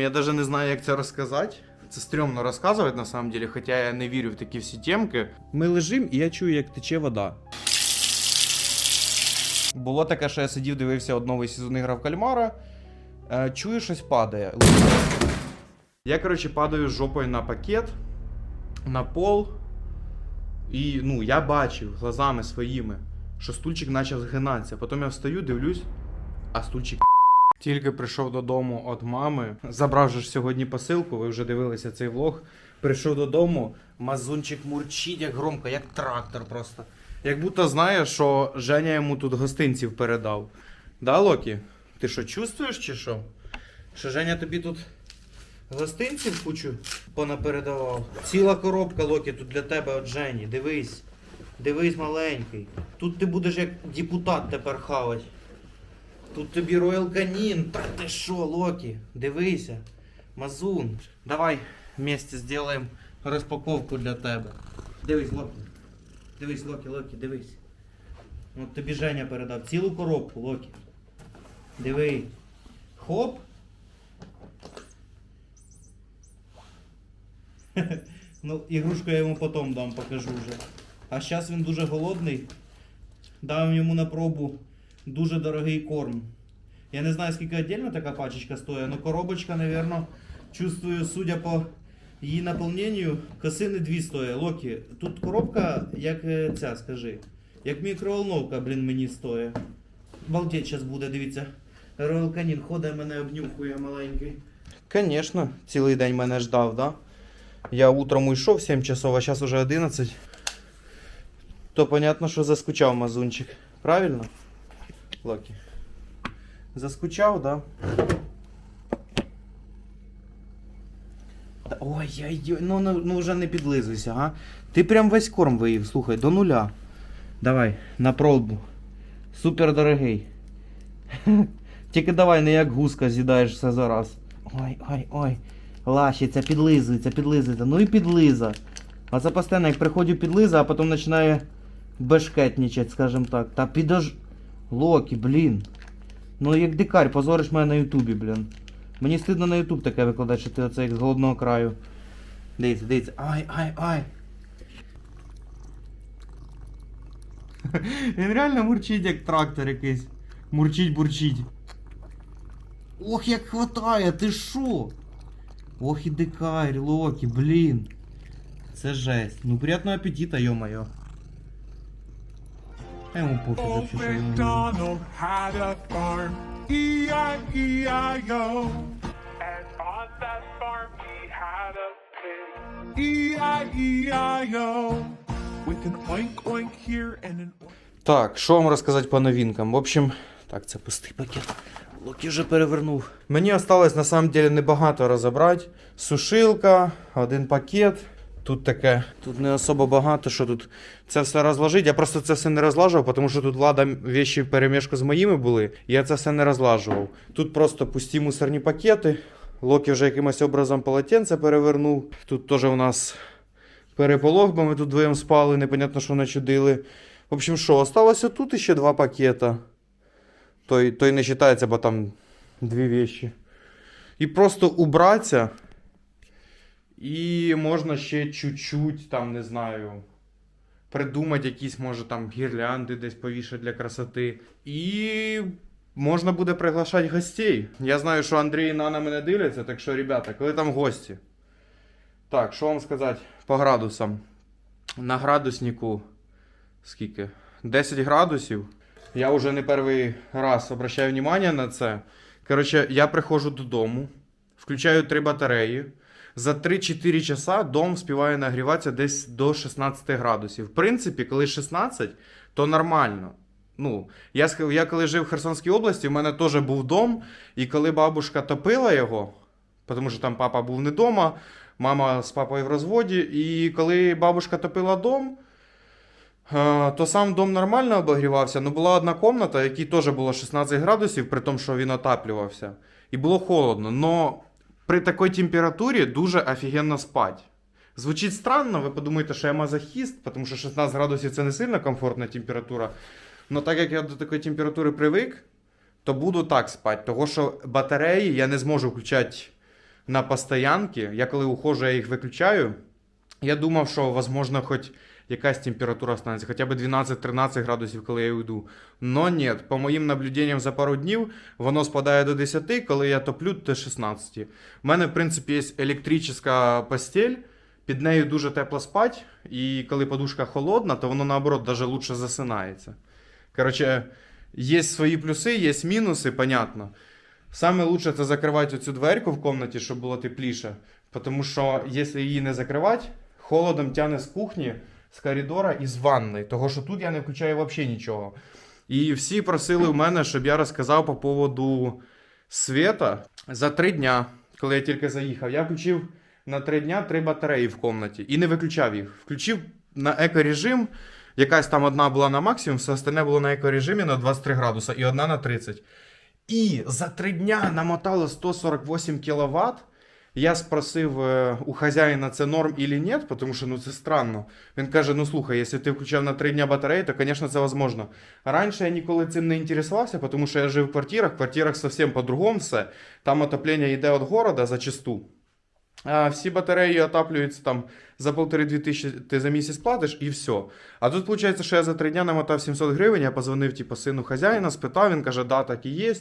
Я навіть не знаю, як це розказати. Це стрьомно розказувати на самом деле, хоча я не вірю в такі всі темки. Ми лежимо, і я чую, як тече вода. Було таке, що я сидів, дивився от новий сезон ігра кальмара. Е, чую, щось падає. Я, коротше, падаю жопою на пакет, на пол. І ну, я бачив глазами своїми, що стульчик почав згинатися. Потім я встаю, дивлюсь, а стульчик. Тільки прийшов додому від мами. Забрав же ж сьогодні посилку, ви вже дивилися цей влог. Прийшов додому, мазунчик мурчить як громко, як трактор просто. Як будто знає, що Женя йому тут гостинців передав. Да, Локі? Ти що, чувствуєш чи що? Що Женя тобі тут гостинців кучу понапередавав? Ціла коробка, Локі, тут для тебе від Жені. Дивись. Дивись, маленький. Тут ти будеш як депутат тепер хавать. Тут тобі Royal Canin. Та ти що, Локі? Дивися. Мазун. Давай вместе зробимо розпаковку для тебе. Дивись, Локі. Дивись, Локі, Локі, дивись. От тобі Женя передав цілу коробку, Локі. Диви. Хоп. ну, ігрушку я йому потім дам, покажу вже. А зараз він дуже голодний. Дав йому на пробу дуже дорогий корм. Я не знаю, скільки віддільно така пачечка стоїть, але коробочка, напевно, чувствую, судя по її наповненню, косини дві стоїть. Локі, тут коробка, як е, ця, скажи. Як мікроволновка, блін, мені стоїть. Балдеть зараз буде, дивіться. Роял Канін ходить, мене обнюхує маленький. Звісно, цілий день мене ждав, да? Я утром уйшов 7 часов, а зараз уже 11. То понятно, що заскучав мазунчик. Правильно? Локі. Заскучав, да? Ой-ой-ой, ну, ну, ну вже не підлизуйся, га? Ти прям весь корм виїв, слухай, до нуля. Давай, на пробу. Супер дорогий. Тільки давай не як гуска з'їдаєш все зараз. Ой, ой, ой. Лащиться, підлизується, підлизується. Ну і підлиза. А це постійно, як приходить підлиза, а потім починає бешкетничать, скажем так. Та підож... Локі, блін. Ну як дикарь, позориш мене на ютубі, блін. Мені стидно на ютуб таке викладати, що ти оце як з голодного краю. Дивіться, дивіться. Ай, ай, ай. Він реально мурчить як трактор якийсь. Мурчить, бурчить. Ох, як хватає, ти шо? Ох і дикарь, Локі, блін. Це жесть. Ну приятного аппетита, ё-моё. Пофіг Old вообще, що він had a farm, E-I-E-I-O. And on that farm he had a pig, E-I-E-I-O. With an oink oink here and an oink. Так, що вам розказати по новинкам? В общем, так, це пустий пакет. Локі вже перевернув. Мені осталось на самом деле небагато розібрати. Сушилка, один пакет. Тут таке. Тут не особо багато, що тут це все розложити. Я просто це все не розлажував, тому що тут влада вещі в перемішку з моїми були. Я це все не розлажував. Тут просто пусті мусорні пакети. Локі вже якимось образом полотенце перевернув. Тут теж у нас переполох, бо ми тут вдвоєм спали, непонятно, що начудили. В общем, що, осталося тут ще два пакета. Той, той не вважається, бо там дві вещи. І просто убратися. І можна ще чуть-чуть, там, не знаю, придумати якісь, може, там гірлянди десь повішати для красоти. І можна буде приглашати гостей. Я знаю, що Андрій Нана мене дивляться, так що, ребята, коли там гості. Так, що вам сказати по градусам? На градуснику скільки? 10 градусів. Я вже не перший раз обращаю внимание на це. Коротше, я приходжу додому, включаю три батареї. За 3-4 часа дом співає нагріватися десь до 16 градусів. В принципі, коли 16, то нормально. Ну, я, я коли жив в Херсонській області, в мене теж був дом, і коли бабушка топила його, тому що там папа був не вдома, мама з папою в розводі, і коли бабушка топила дом, Е, То сам дом нормально обогрівався, але була одна кімната, в якій теж було 16 градусів, при тому, що він отаплювався. І було холодно. Но при такій температурі дуже офігенно спати. Звучить странно, ви подумаєте, що я мазохіст, тому що 16 градусів це не сильно комфортна температура. Но так як я до такої температури привик, то буду так спати. Того що батареї я не зможу включати на постоянки. Я коли ухожу, я їх виключаю. Я думав, що, возможно, хоч якась температура станеться, хоча б 12-13 градусів, коли я уйду. Но ні, по моїм наблюденням за пару днів, воно спадає до 10, коли я топлю до 16. У мене, в принципі, є електрична постель, під нею дуже тепло спать, і коли подушка холодна, то воно наоборот даже лучше засинається. Короче, є свої плюси, є мінуси, понятно. Саме лучше це закривати цю дверку в кімнаті, щоб було тепліше. Тому що, якщо її не закривати, холодом тягне з кухні, з коридора і з ванної. Того що тут я не включаю взагалі нічого. І всі просили у мене, щоб я розказав по поводу світа. За три дня, коли я тільки заїхав, я включив на три дня три батареї в кімнаті і не виключав їх. Включив на екорежим. Якась там одна була на максимум, все остальне було на екорежимі на 23 градуса і одна на 30. І за три дня намотало 148 кВт. Я спросив е, у хазяїна, це норм или ні, тому що ну це странно. Він каже: ну слухай, якщо ти включав на три дня батареї, то, звісно, це можливо. Раніше я ніколи цим не інтересувався, тому що я жив в квартирах, в квартирах зовсім по-другому все. Там отоплення йде від города зачасту. А всі батареї отаплюються там за полтори-дві тисячі ти за місяць платиш і все. А тут виходить, що я за три дня намотав 700 гривень, я позвонив типу, сину хазяїна, спитав, він каже, да, так і є,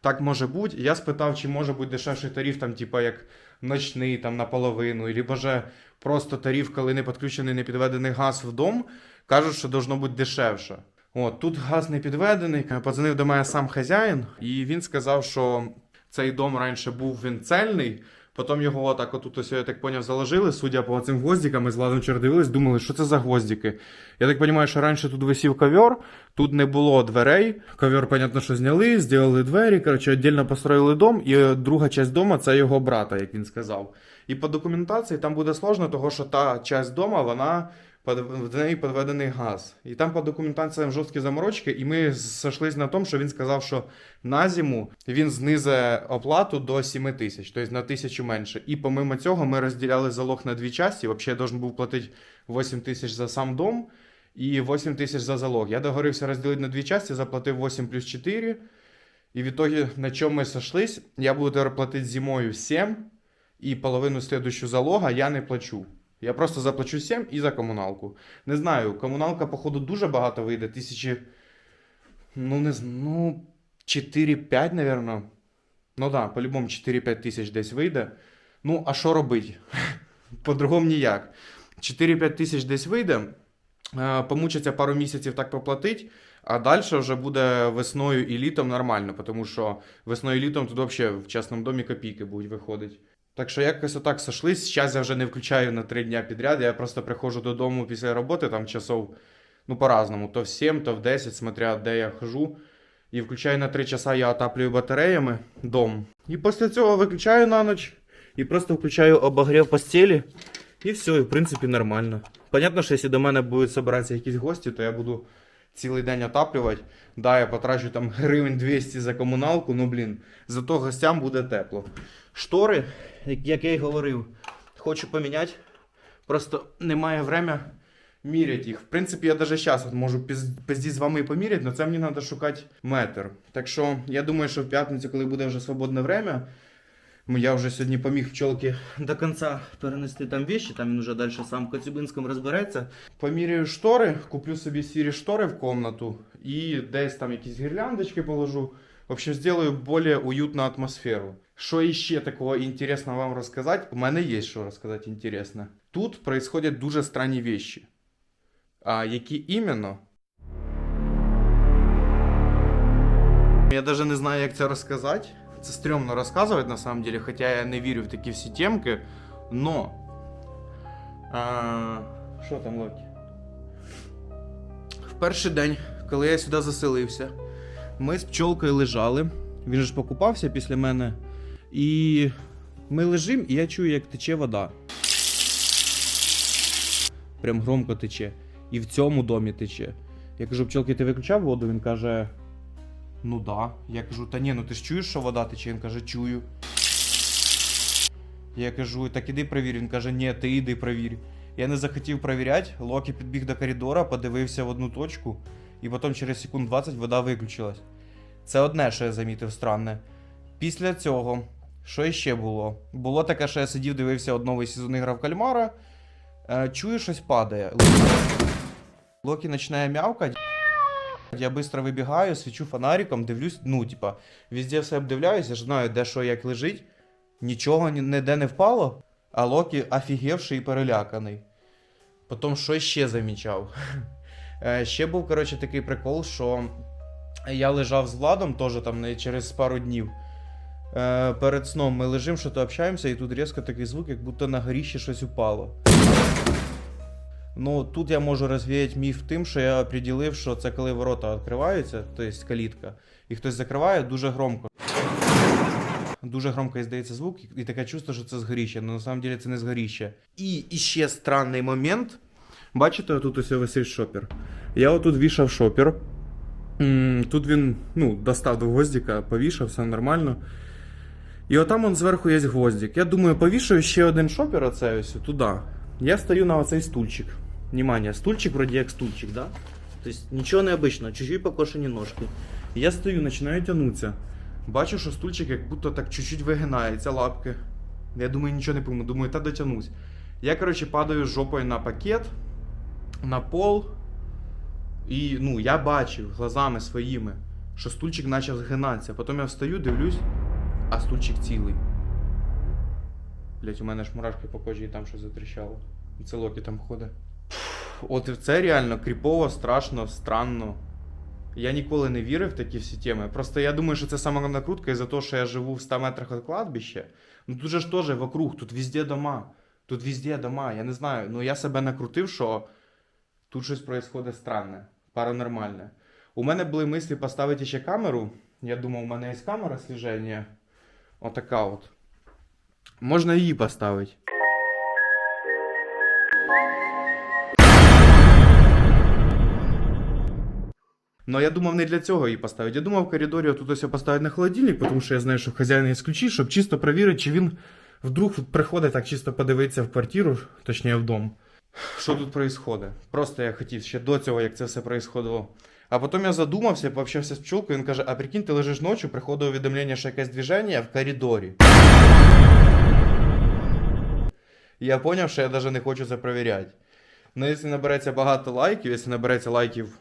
так може бути. Я спитав, чи може бути дешевший тариф, там, типу, як ночний, там, наполовину, або же просто тариф, коли не підключений, не підведений газ в дом, кажуть, що должно бути дешевше. От, тут газ не підведений, подзвонив до мене сам хазяїн, і він сказав, що цей дом раніше був він цельний, Потім його так отут ось, я так поняв, заложили, судя по цим гвоздикам, ми з Владом вчора дивились, думали, що це за гвоздики. Я так розумію, що раніше тут висів ковер, тут не було дверей. Ковер, понятно, що зняли, зробили двері, коротше, віддільно построїли дом, і друга частина дому це його брата, як він сказав. І по документації там буде сложно, тому що та частина дому, вона в неї підведений газ. І там по документаціям жорсткі заморочки, і ми сошлись на тому, що він сказав, що на зиму він знизить оплату до 7 тисяч, тобто на тисячу менше. І помимо цього ми розділяли залог на дві частини. Взагалі я должен був платити 8 тисяч за сам дом і 8 тисяч за залог. Я договорився розділити на дві частини, заплатив 8 плюс 4. І в итоге, на чому ми сошлись, я буду платити зимою 7, і половину следующую залога я не плачу. Я просто заплачу 7 і за комуналку. Не знаю, комуналка, походу, дуже багато вийде. Тисячі. Ну, не ну, 4-5, напевно. Ну так, да, по-любому 4-5 тисяч десь вийде. Ну, а що робити? По-другому ніяк. 4-5 тисяч десь вийде. Е, Помучиться пару місяців так поплатить, а далі вже буде весною і літом нормально, тому що весною і літом тут взагалі в частному домі копійки будуть виходити. Так що якось отак сошлись. Зараз я вже не включаю на три дня підряд. Я просто приходжу додому після роботи, там часов, ну по-разному, то в 7, то в 10, смотря де я хожу. І включаю на 3 часа, я отаплюю батареями дом. І після цього виключаю на ніч і просто включаю обогрів постелі. І все, і в принципі нормально. Понятно, що якщо до мене будуть збиратися якісь гості, то я буду цілий день отаплювати. Да, я потрачу там гривень 200 за комуналку, ну блін, зато гостям буде тепло. Штори, як- я й говорив, хочу поміняти. Просто немає время міряти їх. В принципі, я навіть зараз можу піз- пизді з вами поміряти, але це мені треба шукати метр. Так що я думаю, що в п'ятницю, коли буде вже свободне время, я вже сьогодні поміг пчолки до кінця перенести там вещи, там він вже далі сам в розбереться. Поміряю штори, куплю собі сірі штори в комнату і десь там якісь гірляндочки положу. В общем, сделаю более уютную атмосферу. Що іще такого інтересного вам розказати? У мене є що розказати інтересне. Тут происходять дуже странні вещи. А які іменно? Я даже не знаю, як це розказати. Це стрьомно розказувати на самом деле, хоча я не вірю в такі всі темки. Но. А, Що там, Локі? В перший день, коли я сюди заселився, ми з пчолкою лежали. Він ж покупався після мене. І ми лежимо, і я чую, як тече вода. Прям громко тече. І в цьому домі тече. Я кажу, пчолки, ти виключав воду? Він каже. Ну да. Я кажу, та ні, ну ти ж чуєш, що вода тече? Він каже, чую. Я кажу, так іди провір. Він каже, ні, ти іди провір. Я не захотів провіряти. Локі підбіг до коридора, подивився в одну точку, і потім через секунд 20 вода виключилась. Це одне, що я замітив странне. Після цього Що іще було? Було таке, що я сидів, дивився од новий сезон грав кальмара. Е, чую, щось падає. Локі починає м'явкати. Я швидко вибігаю, свічу фонариком, дивлюсь, ну, типа, везде все обдивляюся, я ж знаю, де що як лежить. Нічого ніде не впало, а Локі офігевший і переляканий. Потім що ще замічав? Е, Ще був, коротше, такий прикол, що я лежав з Владом теж там через пару днів. Е, Перед сном ми лежимо, що то общаємося, і тут різко такий звук, як будто на горіще щось упало. Ну, тут я можу розвіяти міф тим, що я определив, що це коли ворота відкриваються, тобто калітка, і хтось закриває дуже громко. Дуже громко і здається звук, і- таке чувство, що це згоріще, але на самом деле це не згоріще. І іще странний момент. Бачите, тут ось висить шопер. Я отут вішав шопер. Тут він ну, достав до гвоздика, повішав, все нормально. І отам он зверху є гвоздик. Я думаю, повішаю ще один шопер, оце ось туди. Я стою на оцей стульчик. Внимание, стульчик вроде як стульчик, да? То есть нічого необычного, чуть-чуть покошені ножки. Я стою, починаю тягнутися. Бачу, що стульчик як будто так чуть-чуть вигинається лапки. Я думаю, нічого не пойму, думаю, та дотягнусь. Я, коротше, падаю жопою на пакет, на пол. І ну, я бачив глазами своїми, що стульчик почав згинатися. Потім я встаю, дивлюсь, а стульчик цілий. Блять, у мене ж мурашки по кожі і там щось затріщало. І це Локі там ходить. От це реально кріпово, страшно, странно. Я ніколи не вірив в такі всі теми. Просто я думаю, що це сама накрутка із-за того, що я живу в 100 метрах від кладбища. Ну тут же ж теж вокруг, тут везде дома. Тут везде дома. Я не знаю. Ну я себе накрутив, що тут щось відбувається странне, паранормальне. У мене були мислі поставити ще камеру. Я думав, у мене є камера слеження. Отака от. Можна її поставити. Но я думав не для цього її поставити. Я думав в коридорі тут ось поставити на холодильник, тому що я знаю, що хазяїн є ключі, щоб чисто перевірити, чи він вдруг приходить так чисто подивитися в квартиру, точніше в дом. Що тут відбувається? Просто я хотів ще до цього, як це все відбувалося. А потім я задумався, пообщався з пчолкою, він каже: а прикинь, ти лежиш ночі, приходить увідомлення, що якесь движення в коридорі. Я зрозумів, що я навіть не хочу це перевіряти. Ну, якщо набереться багато лайків, якщо набереться лайків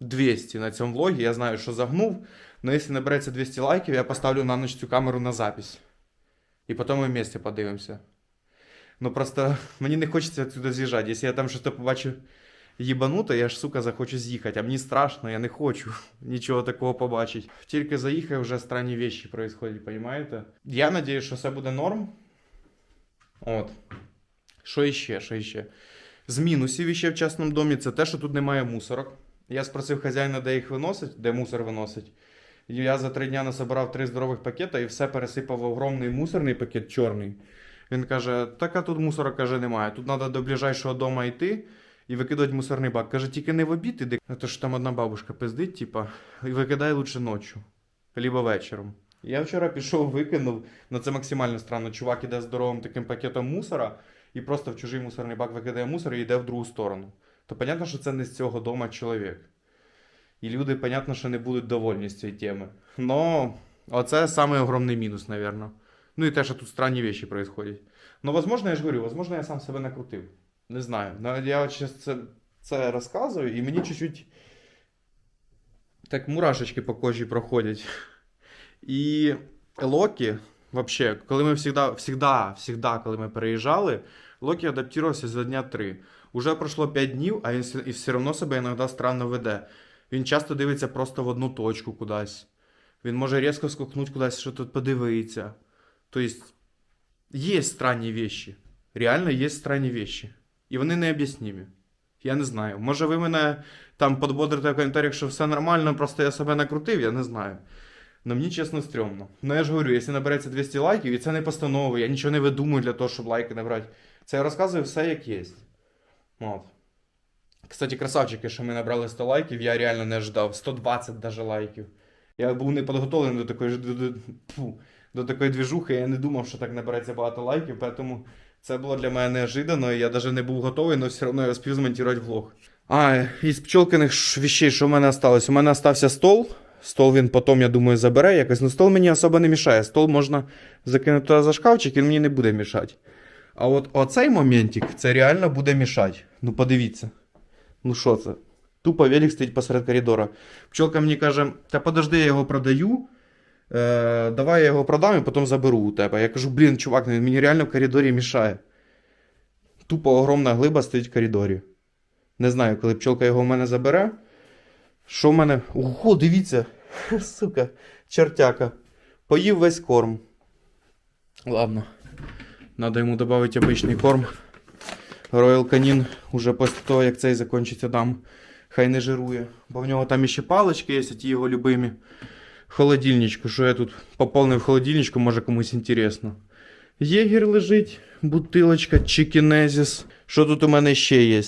200 на цьому влогі, я знаю, що загнув. Но якщо набереться 200 лайків, я поставлю на ніч цю камеру на запись. І потім ми вместе подивимося. Ну просто мені не хочеться отсюда з'їжджати. Якщо я там щось побачу їбануте, я ж, сука, захочу з'їхати. А мені страшно, я не хочу нічого такого побачити. Тільки заїхав, вже странні вещи происходять, понимаєте? Я надіюсь, що все буде норм. От. Що іще, що іще? З мінусів іще в частному домі це те, що тут немає мусорок. Я спросив хазяїна, де їх виносить, де мусор виносить. Я за три дня насобирав три здорових пакета і все пересипав в огромний мусорний пакет чорний. Він каже: так а тут мусора каже, немає. Тут треба до ближайшого дому йти і викидати мусорний бак. Каже, тільки не в обід іди. А то ж там одна бабушка пиздить, типа, і викидай лучше ночі, либо вечором. Я вчора пішов, викинув, ну це максимально странно. Чувак іде здоровим таким пакетом мусора і просто в чужий мусорний бак викидає мусор і йде в другу сторону. То понятно, що це не з цього дома чоловік. І люди, понятно, що не будуть довольні з цієї теми. Но оце самий огромний мінус, напевно. Ну і те, що тут странні речі відбуваються. Ну, возможно, я ж говорю, возможно, я сам себе накрутив. Не знаю. Ну, я щас це, це розказую, і мені чуть-чуть так мурашечки по кожі проходять. І Локі, вообще, коли ми всегда, всегда, всегда, коли ми переїжджали, Локі адаптувався за дня три. Уже пройшло 5 днів, а він і все одно себе іноді странно веде. Він часто дивиться просто в одну точку кудись. Він може різко скокнути кудись, що тут подивиться. Тобто, є странні вещи. Реально є странні вещи. І вони необ'яснимі. Я не знаю. Може, ви мене там подбодрите в коментарях, що все нормально, просто я себе накрутив, я не знаю. Но мені чесно стрьомно. Ну я ж говорю, якщо набереться 200 лайків, і це не постанови, я нічого не видумую для того, щоб лайки набрати. Це я розказую все як є. От. Кстати, красавчики, що ми набрали 100 лайків, я реально не ждав. 120 даже лайків. Я був не підготовлений до такої ж- фу, до такої двіжухи, я не думав, що так набереться багато лайків, тому це було для мене неожиданно, і я навіть не був готовий, але все одно я успів змонтувати влог. А, із пчолкиних вещей, що в мене осталось? У мене остався стол, Стол він потім, я думаю, забере якось. Ну, стол мені особо не мішає. Стол можна закинути туди за шкафчик, він мені не буде мішати. А от оцей моментик, це реально буде мішати. Ну, подивіться. Ну що це? Тупо велик стоїть посеред коридора. Пчелка мені каже: та подожди, я його продаю. Е, давай я його продам і потім заберу у тебе. Я кажу, блін, чувак, мені реально в коридорі мішає. Тупо огромна глиба стоїть в коридорі. Не знаю, коли пчелка його в мене забере. Що в мене. Ого, дивіться. Сука, чертяка. Поїв весь корм. Ладно. Надо йому додати обичний корм. Royal Canin уже після того, як цей закінчиться, дам. Хай не жирує. Бо в нього там іще палички є, ті його любимі. Холодильничку, що я тут поповнив холодильничку, може комусь інтересно. Єгір лежить, бутилочка, Чікінезіс. Що тут у мене ще є?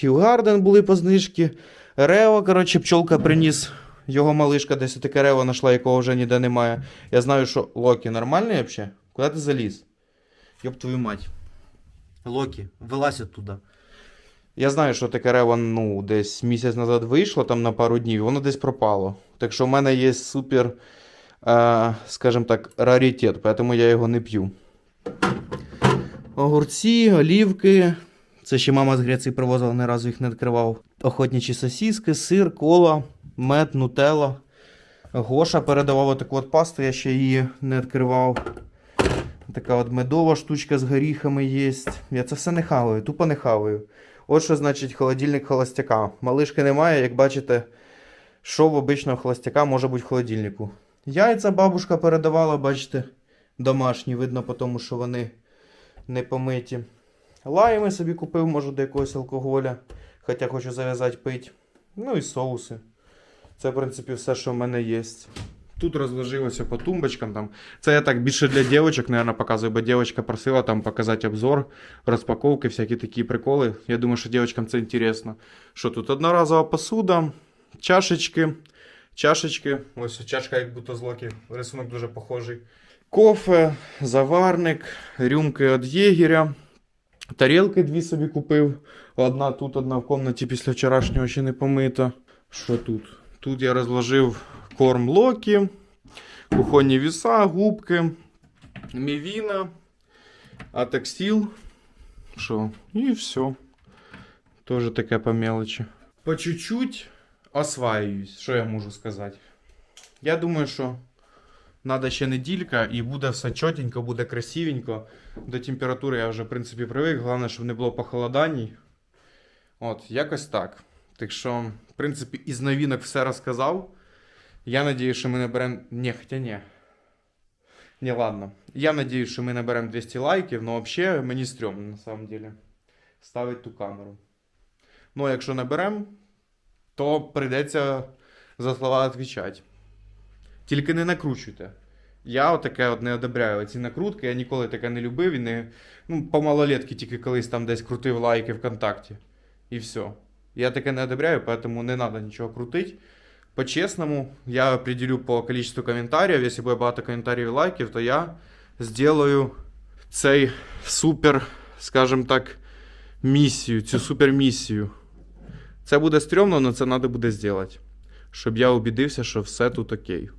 Хьюгарден були по знижці. Рео, коротше, пчолка приніс. Його малишка десь таке рево знайшла, якого вже ніде немає. Я знаю, що Локі нормальний взагалі? Куди ти заліз? Йоб твою мать. Локі, вилазь оттуда. Я знаю, що таке рево, ну, десь місяць назад вийшло там на пару днів, воно десь пропало. Так що в мене є супер, е, скажімо так, раритет, тому я його не п'ю. Огурці, олівки. Це ще мама з Греції привозила, ні разу їх не відкривав. Охотничі сосіски, сир, кола, мед, нутелла. Гоша передавав таку от пасту, я ще її не відкривав. Така от медова штучка з горіхами є. Я це все не хаваю, тупо не хаваю. От що значить холодильник холостяка. Малишки немає, як бачите, що в обичного холостяка може бути в холодильнику. Яйця бабушка передавала, бачите, домашні, видно по тому, що вони не помиті. Лайми собі купив, може, до якогось алкоголя, хоча хочу зав'язати пить. Ну і соуси. Це, в принципі, все, що в мене є. Тут розложилося по тумбочкам. Там. Це я так більше для дівчаток, наверное, показую, бо дівчинка просила там показати обзор, розпаковки, всякі такі приколи. Я думаю, що дівчаткам це інтересно. Що тут одноразова посуда, чашечки, чашечки. Ось чашка, як будто з локі. Рисунок дуже похожий. Кофе, заварник, рюмки від єгеря. Тарілки дві собі купив. Одна тут, одна в кімнаті після вчорашнього ще не помита. Що тут? Тут я розложив корм Локі, кухонні віса, губки, мівіна, атаксіл. Що? І все. Тоже таке по мелочі. По чуть-чуть осваююсь, що я можу сказати. Я думаю, що Надо ще неділька і буде все чотенько, буде красивенько. До температури я вже, в принципі, привик. Головне, щоб не було похолодань. От, якось так. Так що, в принципі, із новинок все розказав. Я надію, що ми наберемо. Ні, хоча ні. Ні, ладно. Я надію, що ми наберемо 200 лайків, але взагалі мені стрьомно, на самом деле. Ставить ту камеру. Ну, якщо наберемо, то прийдеться за слова відповідати. Тільки не накручуйте. Я отаке от не одобряю ці накрутки, я ніколи таке не любив і не. Ну, по малолетки тільки колись там десь крутив лайки ВКонтакті. І все. Я таке не одобряю, поэтому не треба нічого крутити. По-чесному, я определю по количеству коментарів. Якщо буде багато коментарів и лайків, то я сделаю цей супер, скажем так, місію, цю супер місію. Це буде стрьомно, але це треба буде зробити. Щоб я убідився, що все тут окей.